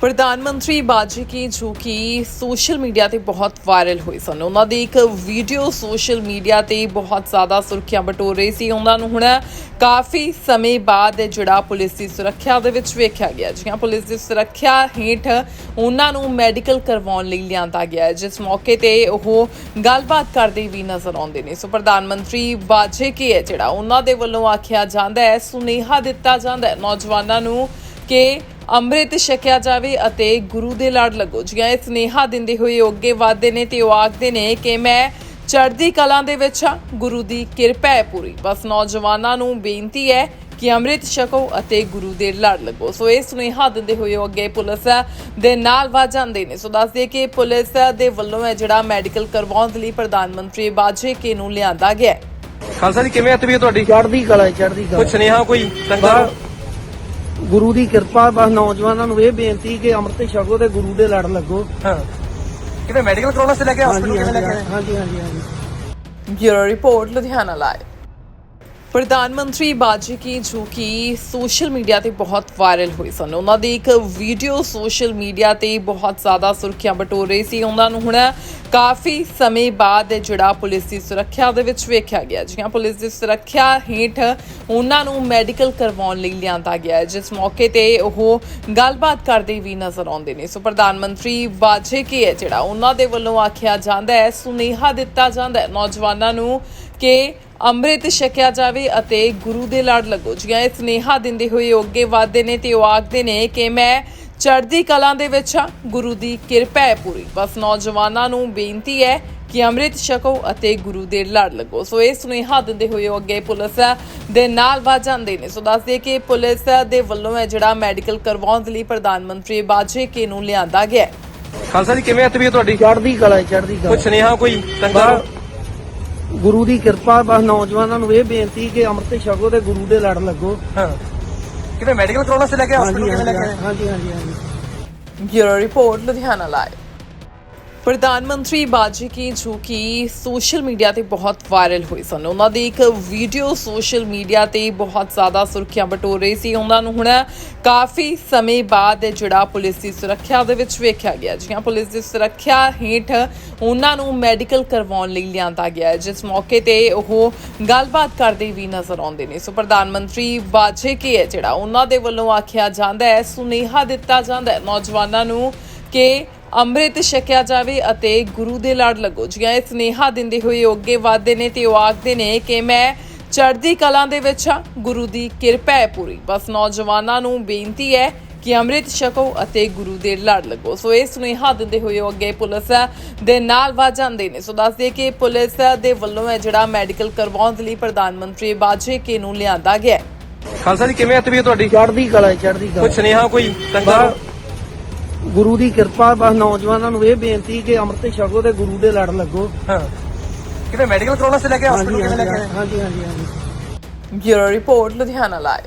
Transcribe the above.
ਪ੍ਰਧਾਨ ਮੰਤਰੀ ਬਾਜੀ ਕੀ ਜੋ ਕਿ ਸੋਸ਼ਲ ਮੀਡੀਆ ਤੇ ਬਹੁਤ ਵਾਇਰਲ ਹੋਈ ਸਨ। ਉਹਨਾਂ ਦੀ ਇੱਕ ਵੀਡੀਓ ਸੋਸ਼ਲ ਮੀਡੀਆ ਤੇ ਬਹੁਤ ਜ਼ਿਆਦਾ ਸੁਰਖੀਆਂ ਬਟੋਰ ਰਹੀ ਸੀ। ਉਹਨਾਂ ਨੂੰ ਹੁਣ ਕਾਫੀ ਸਮੇਂ ਬਾਅਦ ਜਿਹੜਾ ਪੁਲਿਸ ਦੀ ਸੁਰੱਖਿਆ ਦੇ ਵਿੱਚ ਵੇਖਿਆ ਗਿਆ। ਜਿਹਾਂ ਪੁਲਿਸ ਦੀ ਸੁਰੱਖਿਆ ਹੇਠ ਉਹਨਾਂ ਨੂੰ ਮੈਡੀਕਲ ਕਰਵਾਉਣ ਲਈ ਲਿਆਂਦਾ ਗਿਆ ਹੈ, ਜਿਸ ਮੌਕੇ ਤੇ ਉਹ ਗੱਲਬਾਤ ਕਰਦੇ ਵੀ ਨਜ਼ਰ ਆਉਂਦੇ ਨੇ। ਸੋ ਪ੍ਰਧਾਨ ਮੰਤਰੀ ਬਾਜੇ ਕੀ ਹੈ ਜਿਹੜਾ ਉਹਨਾਂ ਦੇ ਵੱਲੋਂ ਆਖਿਆ ਜਾਂਦਾ ਹੈ ਸੁਨੇਹਾ ਦਿੱਤਾ ਜਾਂਦਾ ਹੈ। ਨੌਜਵਾਨਾਂ ਨੂੰ ਕਿ ਅੰਮ੍ਰਿਤ ਛਕਿਆ ਜਾਵੇ ਅਤੇ ਗੁਰੂ ਦੇ ਲੜ ਲੱਗੋ। ਜਿਹਾ ਇਹ ਸਨੇਹਾ ਦਿੰਦੇ ਹੋਏ ਉਹ ਅੱਗੇ ਵਧਦੇ ਨੇ ਤੇ ਉਹ ਆਖਦੇ ਨੇ ਕਿ ਮੈਂ ਚੜ੍ਹਦੀ ਕਲਾਂ ਦੇ ਵਿੱਚ ਹਾਂ ਗੁਰੂ ਦੀ ਕਿਰਪਾ ਹੈ ਪੂਰੀ। ਬਸ ਨੌਜਵਾਨਾਂ ਨੂੰ ਬੇਨਤੀ ਹੈ ਕਿ ਅੰਮ੍ਰਿਤ ਛਕੋ ਅਤੇ ਗੁਰੂ ਦੇ ਲੜ ਲੱਗੋ। ਸੋ ਇਹ ਸੁਨੇਹਾ ਦਿੰਦੇ ਹੋਏ ਉਹ ਅੱਗੇ ਪੁਲਿਸ ਦੇ ਨਾਲ ਵੱਧ ਜਾਂਦੇ ਨੇ। ਸੋ ਦੱਸਦੇ ਕਿ ਪੁਲਿਸ ਦੇ ਵੱਲੋਂ ਹੈ ਜਿਹੜਾ ਮੈਡੀਕਲ ਕਰਵਾਉਣ ਦੇ ਲਈ ਪ੍ਰਧਾਨ ਮੰਤਰੀ ਬਾਜੇ ਕੇ ਨੂੰ ਲਿਆਂਦਾ ਗਿਆ ਖਾਲਸਾ ਜੀ ਕਿਵੇਂ ਤਬੀਅਤ ਤੁਹਾਡੀ? ਚੜ੍ਹਦੀ ਕਲਾ ਚੜ੍ਹਦੀ ਕੋਈ ਕਲਾ ਸੁਨੇਹਾ ਕੋਈ ਸੰਗਤਾਂ? ਗੁਰੂ ਦੀ ਕਿਰਪਾ ਬਸ ਨੌਜਵਾਨਾਂ ਨੂੰ ਇਹ ਬੇਨਤੀ ਕਿ ਅੰਮ੍ਰਿਤ ਛਕੋ ਤੇ ਗੁਰੂ ਦੇ ਲੜ ਲੱਗੋ। ਹਾਂ। ਕਿਵੇਂ ਮੈਡੀਕਲ ਕਰਾਉਣਾ ਸੀ ਲੈ ਕੇ ਹਸਪੀਟਲ ਕਿਵੇਂ ਲੈ ਕੇ ਆਏ? ਹਾਂਜੀ ਹਾਂਜੀ ਹਾਂਜੀ। Bureau report Ludhiana live. ਪ੍ਰਧਾਨ ਮੰਤਰੀ ਬਾਜੀ ਜੋ ਕਿ ਸੋਸ਼ਲ ਮੀਡੀਆ ਤੇ ਬਹੁਤ ਵਾਇਰਲ ਹੋਏ ਸਨ। ਉਹਨਾਂ ਦੀ ਇੱਕ ਵੀਡੀਓ ਸੋਸ਼ਲ ਮੀਡੀਆ ਤੇ ਬਹੁਤ ਜ਼ਿਆਦਾ ਸੁਰਖੀਆਂ ਬਟੋਰ ਰਹੀ ਸੀ। ਉਹਨਾਂ ਨੂੰ ਹੁਣ ਕਾਫੀ ਸਮੇਂ ਬਾਅਦ ਜਿਹੜਾ ਪੁਲਿਸ ਦੀ ਸੁਰੱਖਿਆ ਦੇ ਵਿੱਚ ਵੇਖਿਆ ਗਿਆ। ਜਿਹਾਂ ਪੁਲਿਸ ਦੀ ਸੁਰੱਖਿਆ ਹੇਠ ਉਹਨਾਂ ਨੂੰ ਮੈਡੀਕਲ ਕਰਵਾਉਣ ਲਈ ਲਿਆਂਦਾ ਗਿਆ ਜਿਸ ਮੌਕੇ ਤੇ ਉਹ ਗੱਲਬਾਤ ਕਰਦੇ ਵੀ ਨਜ਼ਰ ਆਉਂਦੇ ਨੇ। ਸੋ ਪ੍ਰਧਾਨ ਮੰਤਰੀ ਬਾਜੇ ਕੀ ਹੈ ਜਿਹੜਾ ਉਹਨਾਂ ਦੇ ਵੱਲੋਂ ਆਖਿਆ ਜਾਂਦਾ ਹੈ, ਸੁਨੇਹਾ ਦਿੱਤਾ ਜਾਂਦਾ ਹੈ ਨੌਜਵਾਨਾਂ ਨੂੰ ਕਿ ਅੰਮ੍ਰਿਤ ਛਕਿਆ ਜਾਵੇ ਅਤੇ ਗੁਰੂ ਦੇ ਲੜ ਲੱਗੋ। ਜਿਹਾ ਇਹ ਸਨੇਹਾ ਦਿੰਦੇ ਹੋਏ ਉਹ ਅੱਗੇ ਵਧਦੇ ਨੇ ਤੇ ਉਹ ਆਖਦੇ ਨੇ ਕਿ ਮੈਂ ਚੜ੍ਹਦੀ ਕਲਾਂ ਦੇ ਵਿੱਚ ਹਾਂ ਗੁਰੂ ਦੀ ਕਿਰਪਾ ਹੈ ਪੂਰੀ। ਬਸ ਨੌਜਵਾਨਾਂ ਨੂੰ ਬੇਨਤੀ ਹੈ ਕਿ ਅੰਮ੍ਰਿਤ ਛਕੋ ਅਤੇ ਗੁਰੂ ਦੇ ਲੜ ਲੱਗੋ। ਸੋ ਇਹ ਸੁਨੇਹਾ ਦਿੰਦੇ ਹੋਏ ਉਹ ਅੱਗੇ ਪੁਲਿਸ ਦੇ ਨਾਲ ਵੱਧ ਜਾਂਦੇ ਨੇ। ਸੋ ਦੱਸਦੇ ਕਿ ਪੁਲਿਸ ਦੇ ਵੱਲੋਂ ਹੈ ਜਿਹੜਾ ਮੈਡੀਕਲ ਕਰਵਾਉਣ ਦੇ ਲਈ ਪ੍ਰਧਾਨ ਮੰਤਰੀ ਬਾਜੇ ਕੇ ਨੂੰ ਲਿਆਂਦਾ ਗਿਆ ਖਾਲਸਾ ਜੀ ਕਿਵੇਂ ਤਬੀਅਤ ਤੁਹਾਡੀ? ਚੜ੍ਹਦੀ ਕਲਾ ਚੜ੍ਹਦੀ ਕੋਈ ਕਲਾ ਸੁਨੇਹਾ ਕੋਈ ਸੰਗਤਾਂ ਨੂੰ? ਗੁਰੂ ਦੀ ਕਿਰਪਾ ਬਸ ਨੌਜਵਾਨਾਂ ਨੂੰ ਇਹ ਬੇਨਤੀ ਕਿ ਅੰਮ੍ਰਿਤ ਛਕੋ ਤੇ ਗੁਰੂ ਦੇ ਲੜ ਲੱਗੋ। ਹਾਂ। ਕਿਵੇਂ ਮੈਡੀਕਲ ਕਰਾਉਣਾ ਸੀ ਲੈ ਕੇ ਹਸਪੀਟਲ ਕਿਵੇਂ ਲੈ ਕੇ ਆਏ? ਹਾਂਜੀ ਹਾਂਜੀ ਹਾਂਜੀ। ਬਿਊਰੋ ਰਿਪੋਰਟ ਲੁਧਿਆਣਾ ਲਾਈਵ ਪ੍ਰਧਾਨ ਮੰਤਰੀ ਬਾਜੀ ਜੋ ਕਿ ਸੋਸ਼ਲ ਮੀਡੀਆ ਤੇ ਬਹੁਤ ਵਾਇਰਲ ਹੋਏ ਸਨ। ਉਹਨਾਂ ਦੀ ਇੱਕ ਵੀਡੀਓ ਸੋਸ਼ਲ ਮੀਡੀਆ ਤੇ ਬਹੁਤ ਜ਼ਿਆਦਾ ਸੁਰਖੀਆਂ ਬਟੋਰ ਰਹੀ ਸੀ। ਉਹਨਾਂ ਨੂੰ ਹੁਣ ਕਾਫੀ ਸਮੇਂ ਬਾਅਦ ਜਿਹੜਾ ਪੁਲਿਸ ਦੀ ਸੁਰੱਖਿਆ ਦੇ ਵਿੱਚ ਵੇਖਿਆ ਗਿਆ। ਜੀ ਹਾਂ ਪੁਲਿਸ ਦੀ ਸੁਰੱਖਿਆ ਹੇਠ ਉਹਨਾਂ ਨੂੰ ਮੈਡੀਕਲ ਕਰਵਾਉਣ ਲਈ ਲਿਆਂਦਾ ਗਿਆ ਜਿਸ ਮੌਕੇ ਤੇ ਉਹ ਗੱਲਬਾਤ ਕਰਦੇ ਵੀ ਨਜ਼ਰ ਆਉਂਦੇ ਨੇ। ਸੋ ਪ੍ਰਧਾਨ ਮੰਤਰੀ ਬਾਜੇ ਕੀ ਹੈ ਜਿਹੜਾ ਉਹਨਾਂ ਦੇ ਵੱਲੋਂ ਆਖਿਆ ਜਾਂਦਾ ਹੈ, ਸੁਨੇਹਾ ਦਿੱਤਾ ਜਾਂਦਾ ਹੈ। ਨੌਜਵਾਨਾਂ ਨੂੰ ਕਿ ਅੰਮ੍ਰਿਤ ਛਕਿਆ ਜਾਵੇ ਅਤੇ ਗੁਰੂ ਦੇ ਲੜ ਲੱਗੋ। ਜਿਹਾ ਇਹ ਸਨੇਹਾ ਦਿੰਦੇ ਹੋਏ ਅੱਗੇ ਵਧਦੇ ਨੇ ਤੇ ਉਹ ਆਖਦੇ ਨੇ ਕਿ ਮੈਂ ਚੜ੍ਹਦੀ ਕਲਾਂ ਦੇ ਵਿੱਚ ਹਾਂ ਗੁਰੂ ਦੀ ਕਿਰਪਾ ਹੈ ਪੂਰੀ। ਬਸ ਨੌਜਵਾਨਾਂ ਨੂੰ ਬੇਨਤੀ ਹੈ ਕਿ ਅੰਮ੍ਰਿਤ ਛਕੋ ਅਤੇ ਗੁਰੂ ਦੇ ਲੜ ਲੱਗੋ। ਸੋ ਇਹ ਸੁਨੇਹਾ ਦਿੰਦੇ ਹੋਏ ਉਹ ਅੱਗੇ ਪੁਲਿਸ ਦੇ ਨਾਲ ਵੱਧ ਜਾਂਦੇ ਨੇ। ਸੋ ਦੱਸਦੇ ਕਿ ਪੁਲਿਸ ਦੇ ਵੱਲੋਂ ਹੈ ਜਿਹੜਾ ਮੈਡੀਕਲ ਕਰਵਾਉਣ ਦੇ ਲਈ ਪ੍ਰਧਾਨ ਮੰਤਰੀ ਬਾਜੇ ਕੇ ਨੂੰ ਲਿਆਂਦਾ ਗਿਆ ਖਾਲਸਾ ਜੀ ਕਿਵੇਂ ਤਬੀਅਤ ਤੁਹਾਡੀ? ਚੜ੍ਹਦੀ ਕਲਾ ਹੈ, ਚੜ੍ਹਦੀ ਕੋਈ ਕਲਾ ਸੁਨੇਹਾ ਕੋਈ ਨੂੰ? ਗੁਰੂ ਦੀ ਕਿਰਪਾ ਬਸ ਨੌਜਵਾਨਾਂ ਨੂੰ ਇਹ ਬੇਨਤੀ ਕਿ ਅੰਮ੍ਰਿਤ ਛਕੋ ਤੇ ਗੁਰੂ ਦੇ ਲੜ ਲੱਗੋ। ਹਾਂ। ਕਿਵੇਂ ਮੈਡੀਕਲ ਕਰਾਉਣਾ ਸੀ ਲੈ ਕੇ ਹਸਪੀਟਲ ਕਿਵੇਂ ਲੈ ਕੇ ਆਏ? ਹਾਂਜੀ ਹਾਂਜੀ ਹਾਂਜੀ। Bureau report Ludhiana live